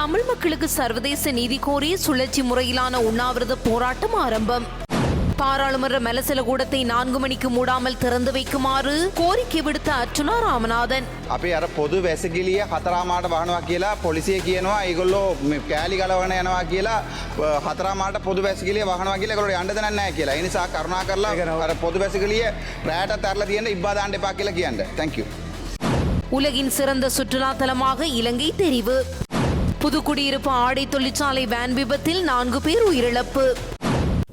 மக்களுக்கு சர்வதேச நீதி கோரி சுழற்சி முறையிலான உண்ணாவிரத போராட்டம் ஆரம்பம் பாராளுமன்ற மலசல கூடத்தை நான்கு மணிக்கு மூடாமல் திறந்து வைக்குமாறு கோரிக்கை விடுத்த அர்ச்சுனா ராமநாதன் අපි අර පොදු වැසගිලිය හතරාමාට වහනවා කියලා පොලිසිය කියනවා ඒගොල්ලෝ මේ කෑලි ගලවන යනවා කියලා අ, හතරාමාට පොදු වැසගිලිය වහනවා කියලා ඒගොල්ලෝ යන්න දෙන්නේ නැහැ කියලා. ඒ නිසා කරුණා කරලා අර පොදු වැසගිලිය රැයට තරලා තියෙන ඉබ්බා දාන්න එපා කියලා කියන්න. thank you. உலகின் சிறந்த சுற்றுலா தலமாக இலங்கை தெரிவு புதுக்குடியிருப்பு ஆடை தொழிற்சாலை வேன் விபத்தில் நான்கு பேர் உயிரிழப்பு.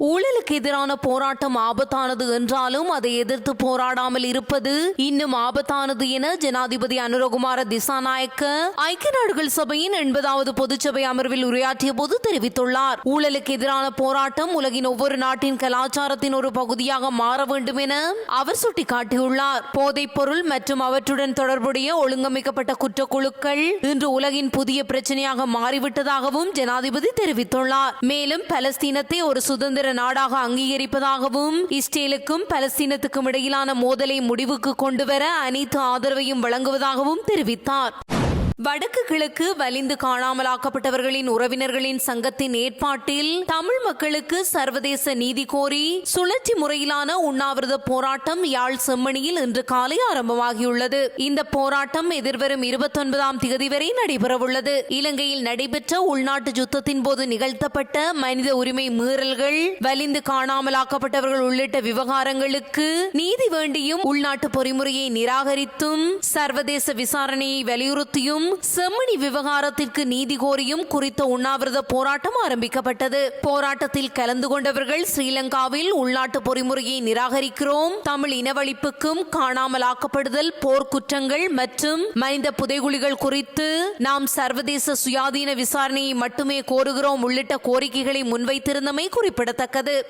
ஊழலுக்கு எதிரான போராட்டம் ஆபத்தானது என்றாலும் அதை எதிர்த்து போராடாமல் இருப்பது இன்னும் ஆபத்தானது என ஜனாதிபதி அனுரகுமார திசாநாயக்க ஐக்கிய நாடுகள் சபையின் எண்பதாவது பொதுச்சபை அமர்வில் உரையாற்றிய போது தெரிவித்துள்ளார். ஊழலுக்கு எதிரான போராட்டம் உலகின் ஒவ்வொரு நாட்டின் கலாச்சாரத்தின் ஒரு பகுதியாக மாற வேண்டும் என அவர் சுட்டிக்காட்டியுள்ளார். போதைப் பொருள் மற்றும் அவற்றுடன் தொடர்புடைய ஒழுங்கமைக்கப்பட்ட குற்றக்குழுக்கள் இன்று உலகின் புதிய பிரச்சனையாக மாறிவிட்டதாகவும் ஜனாதிபதி தெரிவித்துள்ளார். மேலும் பலஸ்தீனத்தை ஒரு சுதந்திர நாடாக அங்கீகரிப்பதாகவும் இஸ்ரேலுக்கும் பலஸ்தீனத்துக்கும் இடையிலான மோதலை முடிவுக்கு கொண்டுவர அனைத்து ஆதரவையும் வழங்குவதாகவும் தெரிவித்தார். வடக்கு கிழக்கு வலிந்து காணாமலாக்கப்பட்டவர்களின் உறவினர்களின் சங்கத்தின் ஏற்பாட்டில் தமிழ் மக்களுக்கு சர்வதேச நீதி கோரி சுழற்சி முறையிலான உண்ணாவிரத போராட்டம் யாழ் செம்மணியில் இன்று காலை ஆரம்பமாகியுள்ளது. இந்த போராட்டம் எதிர்வரும் இருபத்தொன்பதாம் தேதி வரை நடைபெறவுள்ளது. இலங்கையில் நடைபெற்ற உள்நாட்டு யுத்தத்தின் போது நிகழ்த்தப்பட்ட மனித உரிமை மீறல்கள் வலிந்து காணாமலாக்கப்பட்டவர்கள் உள்ளிட்ட விவகாரங்களுக்கு நீதி வேண்டியும் உள்நாட்டு பொறிமுறையை நிராகரித்தும் சர்வதேச விசாரணையை வலியுறுத்தியும் செம்மணி விவகாரத்திற்கு நீதி கோரியும் குறித்த உண்ணாவிரத போராட்டம் ஆரம்பிக்கப்பட்டது. போராட்டத்தில் கலந்து கொண்டவர்கள் ஸ்ரீலங்காவில் உள்நாட்டு பொறிமுறையை நிராகரிக்கிறோம். தமிழ் இனவழிப்புக்கும் காணாமலாக்கப்படுதல் போர்க்குற்றங்கள் மற்றும் மனித புதைகுழிகள் குறித்து நாம் சர்வதேச சுயாதீன விசாரணையை மட்டுமே கோருகிறோம் உள்ளிட்ட கோரிக்கைகளை முன்வைத்திருந்தமை குறிப்பிடத்தக்கது.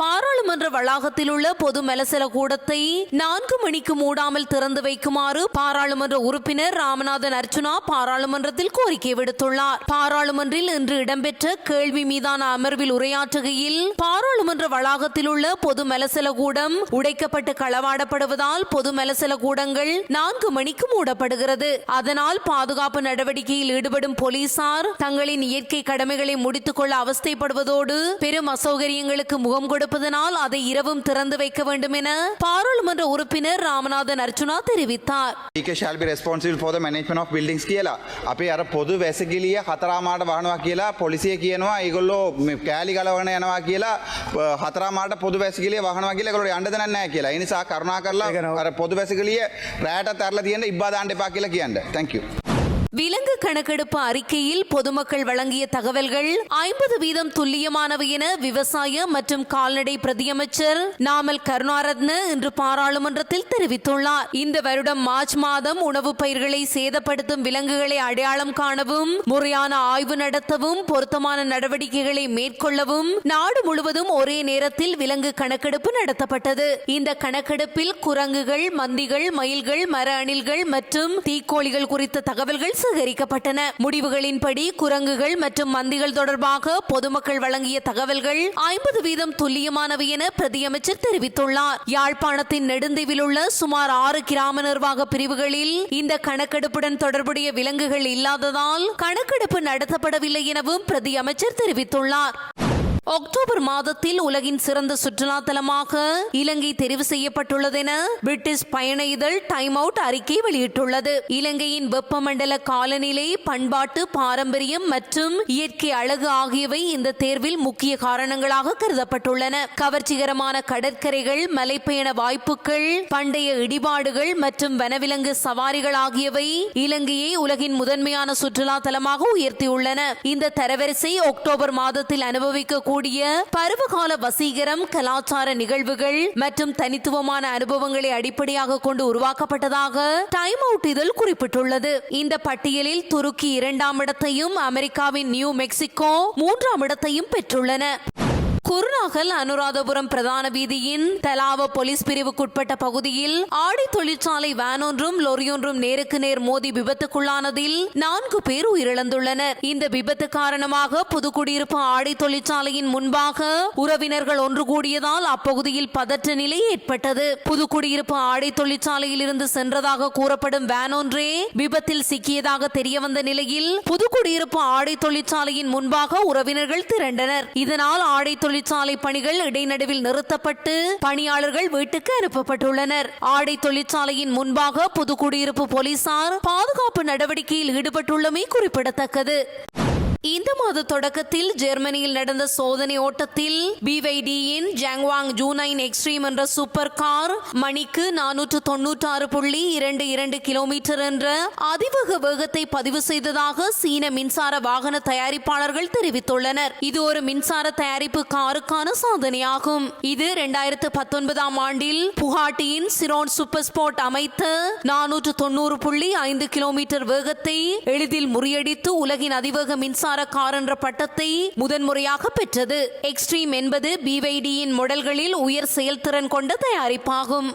பாராளுமன்ற வளாகத்தில் உள்ள பொது மலசல கூடத்தை நான்கு மணிக்கு மூடாமல் திறந்து வைக்குமாறு பாராளுமன்ற உறுப்பினர் ராமநாதன் அர்ச்சுனா பாராளுமன்றத்தில் கோரிக்கை விடுத்துள்ளார். பாராளுமன்றில் இன்று இடம்பெற்ற கேள்வி மீதான அமர்வில் உரையாற்றுகையில் பாராளுமன்ற வளாகத்தில் உள்ள பொது மலசல கூடம் உடைக்கப்பட்டு களவாடப்படுவதால் பொது மலசல கூடங்கள் நான்கு மணிக்கு மூடப்படுகிறது. அதனால் பாதுகாப்பு நடவடிக்கையில் ஈடுபடும் போலீசார் தங்களின் இயற்கை கடமைகளை முடித்துக் கொள்ள அவஸ்தைப்படுவதோடு பெரும் அசௌகரியங்களுக்கு முகம் கொடுப்பதனால் அதை இரவும் திறந்து வைக்க வேண்டும் என பாராளுமன்ற உறுப்பினர் ராமநாதன் அர்ச்சுனா தெரிவித்தார் ඒක shall be responsible for the management of buildings කියලා. අපි අර පොදු වැසගිලිය හතරාමාට වහනවා කියලා පොලිසිය කියනවා ඒගොල්ලෝ මේ කෑලි ගලවන යනවා කියලා අ, හතරාමාට පොදු වැසගිලිය වහනවා කියලා ඒගොල්ලෝ යන්න දෙන්නේ නැහැ කියලා. ඒ නිසා කරුණා කරලා අර පොදු වැසගිලිය රැයට තරලා තියෙන ඉබ්බා දාන්න එපා කියලා කියන්න. thank you. விலங்கு கணக்கெடுப்பு அறிக்கையில் பொதுமக்கள் வழங்கிய தகவல்கள் ஐம்பது வீதம் துல்லியமானவை என விவசாய மற்றும் கால்நடை பிரதியமைச்சர் நாமல் கருணாரத்ன இன்று பாராளுமன்றத்தில் தெரிவித்துள்ளார். இந்த வருடம் மார்ச் மாதம் உணவுப் பயிர்களை சேதப்படுத்தும் விலங்குகளை அடையாளம் காணவும் முறையான ஆய்வு நடத்தவும் பொருத்தமான நடவடிக்கைகளை மேற்கொள்ளவும் நாடு முழுவதும் ஒரே நேரத்தில் விலங்கு கணக்கெடுப்பு நடத்தப்பட்டது. இந்த கணக்கெடுப்பில் குரங்குகள் மந்திகள் மயில்கள் மர அணில்கள் மற்றும் தீக்கோழிகள் குறித்த தகவல்கள் சேகரிக்கப்பட்டன முடிவுகளின்படி குரங்குகள் மற்றும் மந்திகள் தொடர்பாக பொதுமக்கள் வழங்கிய தகவல்கள் ஐம்பது வீதம் துல்லியமானவை என பிரதியமைச்சர் தெரிவித்துள்ளார். யாழ்ப்பாணத்தின் நெடுந்தீவில் உள்ள சுமார் ஆறு கிராம நிர்வாக பிரிவுகளில் இந்த கணக்கெடுப்புடன் தொடர்புடைய விலங்குகள் இல்லாததால் கணக்கெடுப்பு நடத்தப்படவில்லை எனவும் பிரதியமைச்சர் தெரிவித்துள்ளார். அக்டோபர் மாதத்தில் உலகின் சிறந்த சுற்றுலா தலமாக இலங்கை தெரிவு செய்யப்பட்டுள்ளதென பிரிட்டிஷ் பயண இதழ் டைம் அவுட் அறிக்கை வெளியிட்டுள்ளது. இலங்கையின் வெப்பமண்டல காலநிலை பண்பாட்டு பாரம்பரியம் மற்றும் இயற்கை அழகு ஆகியவை இந்த தேர்வில் முக்கிய காரணங்களாக கருதப்பட்டுள்ளன. கவர்ச்சிகரமான கடற்கரைகள் மலைப்பயண வாய்ப்புகள் பண்டைய இடிபாடுகள் மற்றும் வனவிலங்கு சவாரிகள் ஆகியவை இலங்கையை உலகின் முதன்மையான சுற்றுலா தலமாக உயர்த்தியுள்ளன. இந்த தரவரிசை அக்டோபர் மாதத்தில் கூடிய பருவகால வசீகரம் கலாச்சார நிகழ்வுகள் மற்றும் தனித்துவமான அனுபவங்களை அடிப்படையாக கொண்டு உருவாக்கப்பட்டதாக டைம் அவுட் இதழ் குறிப்பிட்டுள்ளது. இந்த பட்டியலில் துருக்கி இரண்டாம் இடத்தையும் அமெரிக்காவின் நியூ மெக்சிகோ மூன்றாம் இடத்தையும் பெற்றுள்ளன. குருநாகல் அனுராதபுரம் பிரதான வீதியின் தலாவ போலீஸ் பிரிவுக்குட்பட்ட பகுதியில் ஆடை தொழிற்சாலை வேனொன்றும் லொரியொன்றும் நேருக்கு நேர் மோதி விபத்துக்குள்ளானதில் நான்கு பேர் உயிரிழந்துள்ளனர். இந்த விபத்து காரணமாக புதுக்குடியிருப்பு ஆடை தொழிற்சாலையின் முன்பாக உறவினர்கள் ஒன்று கூடியதால் அப்பகுதியில் பதற்ற நிலை ஏற்பட்டது. புதுக்குடியிருப்பு ஆடை தொழிற்சாலையில் இருந்து சென்றதாக கூறப்படும் வேன் ஒன்றே விபத்தில் சிக்கியதாக தெரியவந்த நிலையில் புதுக்குடியிருப்பு ஆடை தொழிற்சாலையின் முன்பாக உறவினர்கள் திரண்டனர். இதனால் ஆடை தொழிற்சாலை பணிகள் இடைநடுவில் நிறுத்தப்பட்டு பணியாளர்கள் வீட்டுக்கு அனுப்பப்பட்டுள்ளனர். ஆடை தொழிற்சாலையின் முன்பாக புதுக்குடியிருப்பு போலீசார் பாதுகாப்பு நடவடிக்கையில் ஈடுபட்டுள்ளமை குறிப்பிடத்தக்கது. இந்த மாத தொடக்கத்தில் ஜெர்மனியில் நடந்த சோதனை ஓட்டத்தில் பிவைடியின் ஜாங்வாங் ஜூனைன் எக்ஸ்ட்ரீம் என்ற சூப்பர் கார் மணிக்கு நானூற்று தொன்னூற்றி ஆறு புள்ளி இரண்டு இரண்டு கிலோமீட்டர் என்ற அதிவேக வேகத்தை பதிவு செய்ததாக சீன மின்சார வாகன தயாரிப்பாளர்கள் தெரிவித்துள்ளனர். இது ஒரு மின்சார தயாரிப்பு காருக்கான சாதனையாகும். இது இரண்டாயிரத்து பத்தொன்பதாம் ஆண்டில் புகாட்டியின் சிரோன் சூப்பர் ஸ்போர்ட் அமைத்த நானூற்று தொண்ணூறு புள்ளி ஐந்து கிலோமீட்டர் வேகத்தை எளிதில் முறியடித்து உலகின் அதிவேக மின்சார கார் என்ற பட்டத்தை முதன்முறையாக பெற்றது. எக்ஸ்ட்ரீம் என்பது பிவைடியின் மொடல்களில் உயர் செயல்திறன் கொண்ட தயாரிப்பாகும்.